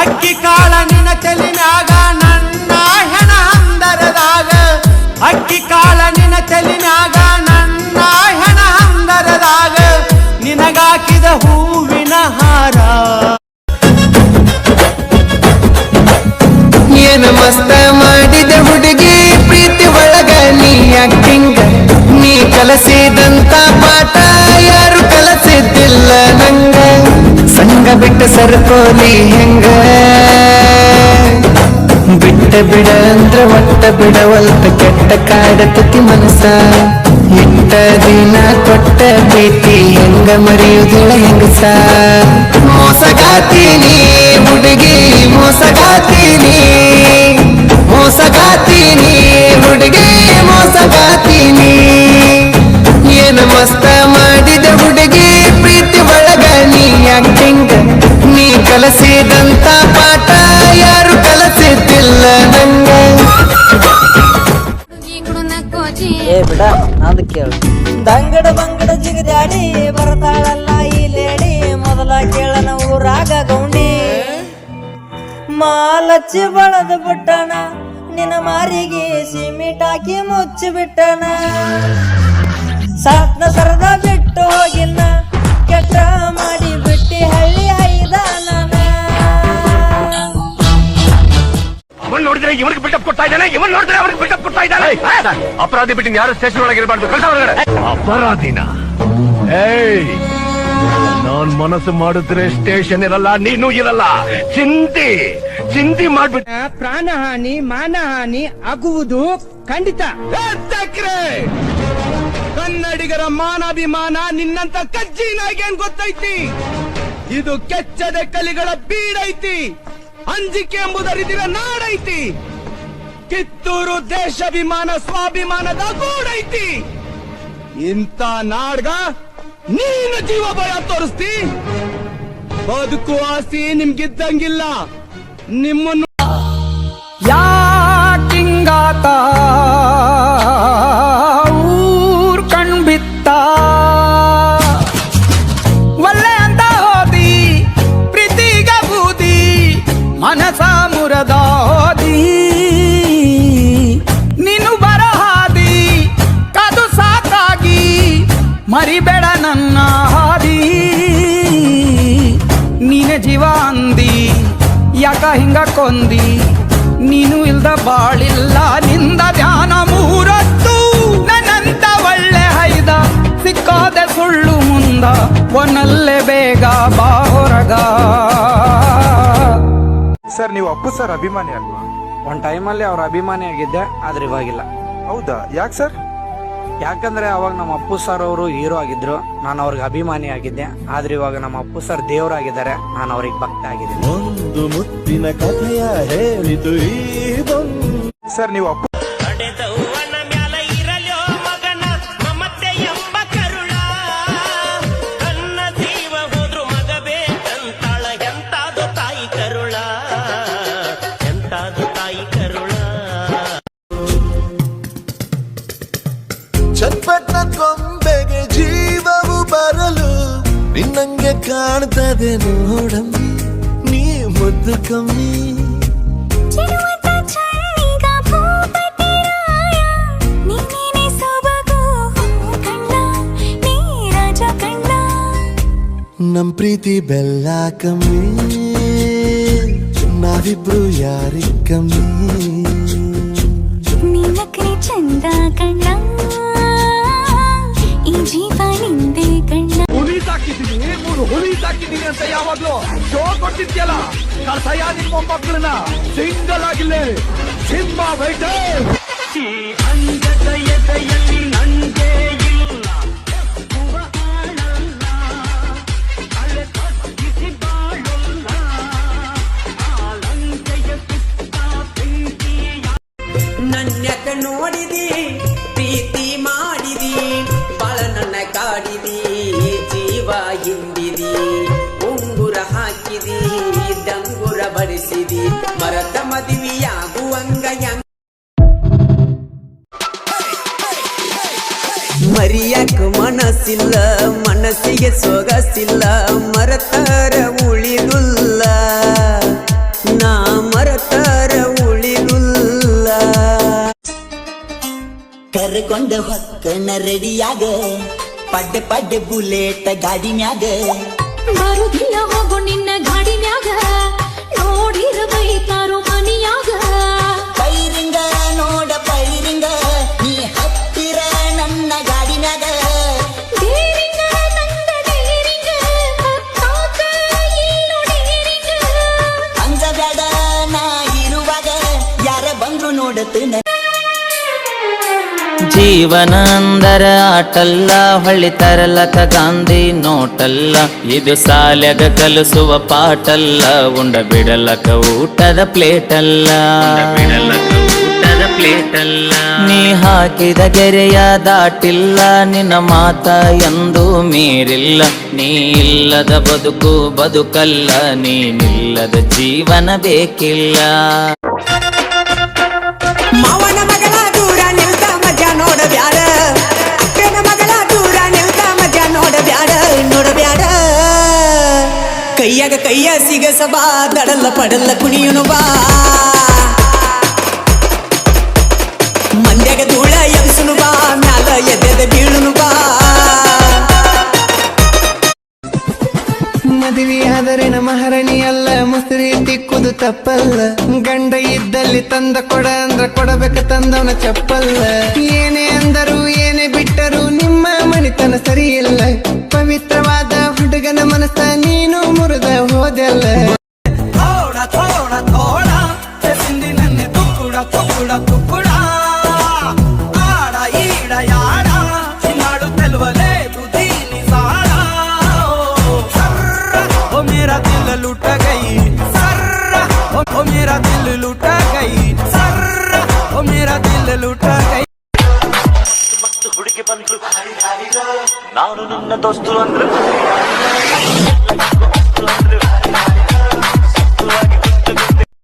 ಅಕ್ಕಿ ಕಾಳ ನಿನ ತೆಲಿನಾಗ ನನ್ನ ಹೆಣ ಹಂದರದಾಗ. ಅಕ್ಕಿ ಕಾಳ ನಿನ ತೆಲಿನಾಗ ನನ್ನ ಹೆಣ ಹಂದರದಾಗ. ನಿನಗಾಕಿದ ಹೂವಿನ ಹಾರ. ಏನು ಮಸ್ತ ಮಾಡಿದ ಹುಡುಗಿ, ಪ್ರೀತಿ ಒಳಗ ನೀ ಆಕ್ಟಿಂಗ್ ನೀ ಕಲಸಿದಂತ ಪಾಠ ಯಾರು ಕಲಸಿದ್ದಿಲ್ಲ ನಂಗ. ಸಂಗ ಬಿಟ್ಟ ಸರ್ಕೋಲಿ ಹೆಂಗ ಬಿಡ ಅಂದ್ರ ಒಟ್ಟ ಬಿಡವಲ್ತ ಕೆಟ್ಟ ಕಾಡತತಿ ಮನಸ ಇಟ್ಟ ದಿನ ಕೊಟ್ಟ ಪ್ರೀತಿ ಹೆಂಗ ಮರೆಯುವುದಿಲ್ಲ ಹೆಂಗಸ ಮೋಸಗಾತೀನಿ ಹುಡುಗಿ ಮೋಸಗಾತೀನಿ ಮೋಸಗಾತೀನಿ ಹುಡುಗಿ ಮೋಸಗಾತೀನಿ ಬಿಡ ನಂದು ಕೇಳು ದಂಗಡ ಬಂಗಡ ಜಿಗದಾಡಿ ಬರ್ತಾಳಲ್ಲ ಈ ಲೇಡಿ. ಮೊದಲ ಕೇಳನ ಊರಾಗ ಗೌಂಡಿ. ಮಾಲಚ್ಚಿ ಬಳದ ಬಿಟ್ಟಣ, ನಿನ್ನ ಮಾರಿಗೆ ಸಿಮೆಂಟ್ ಹಾಕಿ ಮುಚ್ಚಿ ಬಿಟ್ಟಣ ಸಾತ್ನ ಸರದ ಬಿಟ್ಟು ಹೋಗಿನ್ನ ಕೆಟ್ಟ ಮಾಡಿ ಅವನ್ ನೋಡಿದ್ರೆ ಇವನಿಗೆ ಬಿಲ್ಡಪ್ ಕೊಡ್ತಾ ಇದ್ದಾನೆ ಇವನ್ ನೋಡಿದ್ರೆ ಅವನಿಗೆ ಬಿಲ್ಡಪ್ ಕೊಡ್ತಾ ಇದ್ದಾನೆ. ಅಪರಾಧಿ ಬಿಟ್ಟು ಯಾರು ಸ್ಟೇಷನ್ ಒಳಗೆ ಇರಬಾರ್ದು? ಕಳ್ಸ ಹೊರಗಡೆ. ಅಪರಾಧಿನ. ಏಯ್ ನಾನ್ ಮನಸ್ಸು ಮಾಡಿದ್ರೆ ಸ್ಟೇಷನ್ ಇರಲ್ಲ ನೀನು ಇರಲ್ಲ. ಚಿಂತಿ ಚಿಂತಿ ಮಾಡ್ಬಿಟ್ಟು ಪ್ರಾಣಹಾನಿ ಮಾನಹಾನಿ ಆಗುವುದು ಖಂಡಿತ. ಕನ್ನಡಿಗರ ಮಾನಾಭಿಮಾನ ನಿನ್ನಂತ ಕಜ್ಜಿನಾಗೇನ್ ಗೊತ್ತೈತಿ? ಇದು ಕೆಚ್ಚದ ಕಲಿಗಳ ಬೀಡೈತಿ. ಅಂಜಿಕೆ ಎಂಬುದರಿದಿರ ನಾಡೈತಿ. ಕಿತ್ತೂರು ದೇಶಾಭಿಮಾನ, ಸ್ವಾಭಿಮಾನದ ಗೂಡೈತಿ. ಇಂತ ನಾಡ್ಗ ನೀನು ಜೀವ ಭಯ ತೋರಿಸ್ತಿ. ಬದುಕು ಆಸಿ ನಿಮ್ಗಿದ್ದಂಗಿಲ್ಲ. ನಿಮ್ಮನ್ನು ಯಾಕಿಂಗಾತ? ನೀನೆ ಜೀವ ಅಂದಿ ಯಾಕ ಹಿಂಗ ಕೊಂದಿ? ನೀನು ಇಲ್ದ ಬಾಳಿಲ್ಲ ನಿಂದ ಧ್ಯಾನ ಮೂರತ್ತು. ನನ್ನಂತ ಒಳ್ಳೆ ಹೈದ ಸಿಕ್ಕಾದೆ ಸುಳ್ಳು ಮುಂದ ಒನಲ್ಲೇ ಬೇಗ ಬಾ ಹೊರಗ. ಸರ್ ನೀವು ಅಪ್ಪು ಸರ್ ಅಭಿಮಾನಿ ಅಲ್ವಾ? ಒಂದ್ ಟೈಮಲ್ಲಿ ಅವ್ರ ಅಭಿಮಾನಿ ಆಗಿದ್ದೆ ಆದ್ರೆ ಇವಾಗಿಲ್ಲ. ಹೌದಾ? ಯಾಕೆ ಸರ್? ಯಾಕಂದ್ರೆ ಅವಾಗ ನಮ್ಮ ಅಪ್ಪು ಸರ್ ಅವರು ಹೀರೋ ಆಗಿದ್ರು. ನಾನು ಅವ್ರಿಗೆ ಅಭಿಮಾನಿ ಆಗಿದ್ದೆ. ಆದ್ರೆ ಇವಾಗ ನಮ್ಮ ಅಪ್ಪು ಸರ್ ದೇವರಾಗಿದ್ದಾರೆ. ನಾನು ಅವ್ರಿಗೆ ಭಕ್ತ ಆಗಿದ್ದೀನಿ. ಒಂದು ಮುತ್ತಿನ ಕಥೆಯ ಹೇಳಿತು ಸರ್ ನೀವು ಅಪ್ಪು ಚಟ್ಪಟ್ನ ಕೊಂಬೆಗೆ ಜೀವವು ಬರಲು ನಿನ್ನಂಗೆ ಕಾಣ್ತದೆ ನೋಡಮ್ಮಿ ನೀ ಮುದ್ದು ಕಮ್ಮಿ ನಮ್ ಪ್ರೀತಿ ಬೆಲ್ಲ ಕಮ್ಮಿ ನಾವಿಬ್ರು ಯಾರಿ ಕಮ್ಮಿ ನೀಲಕ್ರೆ ಚಂದ ಕಣ್ಣ ಈ ಜೀವ ನಿಂದೆ ಕಣ್ಣ. ಹುಲಿ ಸಾಕಿದ್ದೀನಿ ಮೂರು ಹುಲಿ ಸಾಕಿದ್ದೀನಿ ಅಂತ ಯಾವಾಗ್ಲೂ ಶೋ ಕೊಟ್ಟಿದ್ಯಲ್ಲ? ಕಸಯ ನಿಮ್ಮ ಮಕ್ಕಳನ್ನ ಸಿಂಗಲ್ ಆಗಿಲ್ಲ. ಸಿಂಹ ಬೈಟೆ ಅಂಜದ ಎದೆಯಲ್ಲಿ ಕಲಿಸಿದಿ ಮರತ ಮದುವೆಯಾಗುವಂಗ ಮರಿಯಕ್ಕ ಮನಸ್ಸಿಲ್ಲ ಮನಸ್ಸಿಗೆ ಸೊಗಸಿಲ್ಲ ಮರತಾರ ಉಳಿದುಲ್ಲ ನಾ ಮರತಾರ ಉಳಿದುಲ್ಲ ಕರ್ಕೊಂಡ ಹೊಕ್ಕನ ರೆಡಿಯಾಗ ಪಡ್ಡೆ ಪಡ್ಡೆ ಬುಲೆಟ್ ಗಾಡಿ ಮ್ಯಾಗ ಜೀವನ ಅಂದರ ಆಟಲ್ಲ ಹೊಳ್ಳಿ ತರಲಕ ಗಾಂಧಿ ನೋಟಲ್ಲ. ಇದು ಸಾಲ್ಯಾಗ ಕಲಿಸುವ ಪಾಟಲ್ಲ ಉಂಡ ಬಿಡಲಕ ಊಟದ ಪ್ಲೇಟಲ್ಲ. ಅಲ್ಲ ಬಿಡಲಕ ಊಟದ ಪ್ಲೇಟ್ ಅಲ್ಲ ನೀ ಹಾಕಿದ ಗೆರೆಯ ದಾಟಿಲ್ಲ ನಿನ್ನ ಮಾತ ಎಂದು ಮೀರಿಲ್ಲ. ನೀ ಇಲ್ಲದ ಬದುಕು ಬದುಕಲ್ಲ ನೀನಿಲ್ಲದ ಜೀವನ ಬೇಕಿಲ್ಲ. ಕೈಯಾಗ ಕೈಯ ಸಿಗಸಬಾ ದಡಲ್ಲ ಪಡಲ್ಲ ಕುಣಿಯುನು ಬಾ. ಮಂದ್ಯಾಗ ಧೂಳ ಎಬ್ಸುನು ಬಾ, ಮ್ಯಾಲ ಎದ್ದೆದ ಬೀಳುನು ಬಾ. ಮದುವೆ ಆದರೇನ ಮಹಾರಾಣಿ ಅಲ್ಲ, ಮುಸುರಿ ತಿಕ್ಕುದು ತಪ್ಪಲ್ಲ. ಗಂಡ ಇದ್ದಲ್ಲಿ ತಂದ ಕೊಡ ಅಂದ್ರ ಕೊಡಬೇಕ ತಂದವನ ಚಪ್ಪಲ್ಲ. ಏನೇ ಅಂದರು, ಏನೇ ಬಿಟ್ಟರು ನಿಮ್ಮ ಮನೆತನ ಸರಿಯಿಲ್ಲ. ಪವಿತ್ರವಾದ ಹುಡುಗನ ಮನಸ್ಸ వదిలే. తోడా తోడా తోడా చేసింది నన్ను తుక్కుడా తుక్కుడా తుక్కుడా. ఆడ ఈడ యాడ చిన్నాడు తెలవలేదు దీని సాడా. ఓ మేరా దిల్ లుట గై సర్రా ఓ మేరా దిల్ లుట గై సర్రా ఓ మేరా దిల్ లుట గై గుడికి పండ్లు నానున్న దోస్తులందరూ. love.